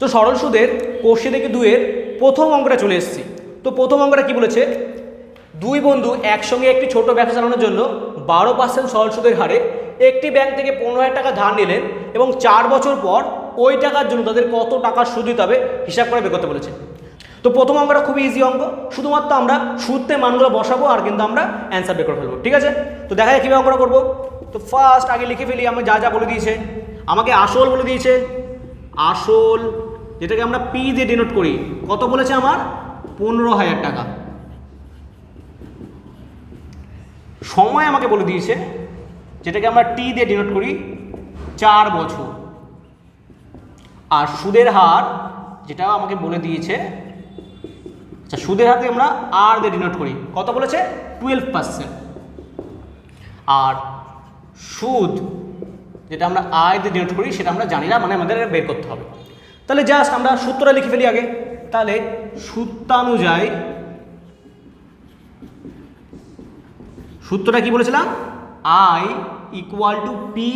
তো সরল সুদের কোষে থেকে দুয়ের প্রথম অঙ্কটা চলে এসেছি। তো প্রথম অঙ্কটা কি বলেছে? দুই বন্ধু একসঙ্গে একটি ছোট ব্যবসা চালানোর জন্য বারো পার্সেন্ট সরল সুদের হারে একটি ব্যাংক থেকে পনেরো হাজার টাকা ধার নিলেন এবং চার বছর পর ওই টাকার জন্য তাদের কত টাকা সুদ দিতে হবে হিসাব করে বের করতে বলেছে। তো প্রথম অঙ্কটা খুবই ইজি অঙ্ক। শুধুমাত্র আমরা সুদতে মানগুলো বসাবো আর কিন্তু আমরা অ্যান্সার বের করে ফেলব, ঠিক আছে? তো দেখা যায় কীভাবে অঙ্কটা করব। তো ফার্স্ট আগে লিখে ফেলি আমি যা যা বলে দিয়েছে। আমাকে আসল বলে দিয়েছে। আসল, যেটাকে আমরা পি দিয়ে ডিনোট করি, কত বলেছে আমার? পনেরো হাজার টাকা। সময় আমাকে বলে দিয়েছে, যেটাকে আমরা টি দিয়ে ডিনোট করি চার বছর। আর সুদের হার যেটা আমাকে বলে দিয়েছে আচ্ছা সুদের হারকে আমরা আর দিয়ে ডিনোট করি, কত বলেছে? টুয়েলভ পার্সেন্ট আর সুদ যেটা আমরা আয় দিয়ে ডিনোট করি, সেটা আমরা জানি না মানে আমাদের বের করতে হবে। তাহলে জাস্ট আমরা সূত্রটা লিখে ফেলি আগে। তাহলে সূত্রানুযায়ী, সূত্রটা কি বলেছিলাম? I equal to P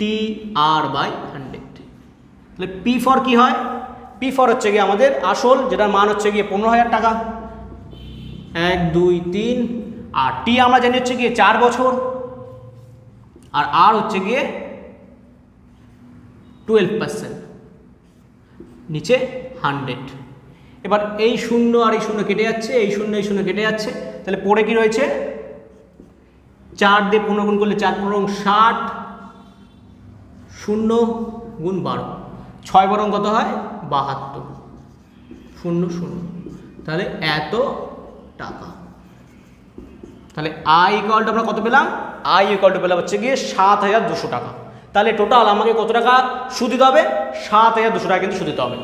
T R by hundred তাহলে পি ফর কি হয়? পি ফর হচ্ছে গিয়ে আমাদের আসল, যেটার মান হচ্ছে গিয়ে পনেরো হাজার টাকা। এক, দুই, তিন, আর টি আমরা জানি হচ্ছে গিয়ে চার বছর। আর আর হচ্ছে গিয়ে টুয়েলভ পার্সেন্ট নিচে হান্ড্রেড এবার এই শূন্য আর এই শূন্য কেটে যাচ্ছে, এই শূন্য এই শূন্য কেটে যাচ্ছে। তাহলে পড়ে কি রয়েছে? চার দিয়ে পনেরো গুণ করলে চার, পনেরো ষাট, শূন্য গুণ বারো। ছয় বরং কত হয়? বাহাত্তর। শূন্য শূন্য। তাহলে এত টাকা। তাহলে আই ইকুয়ালটা আমরা কত পেলাম? আই ইকুয়ালটা পেলাম হচ্ছে গিয়ে সাত হাজার দুশো টাকা। তাহলে টোটাল আমাকে কত টাকা সুদ দিতে হবে? সাত হাজার দুশো টাকা কিন্তু সুদ দিতে হবে।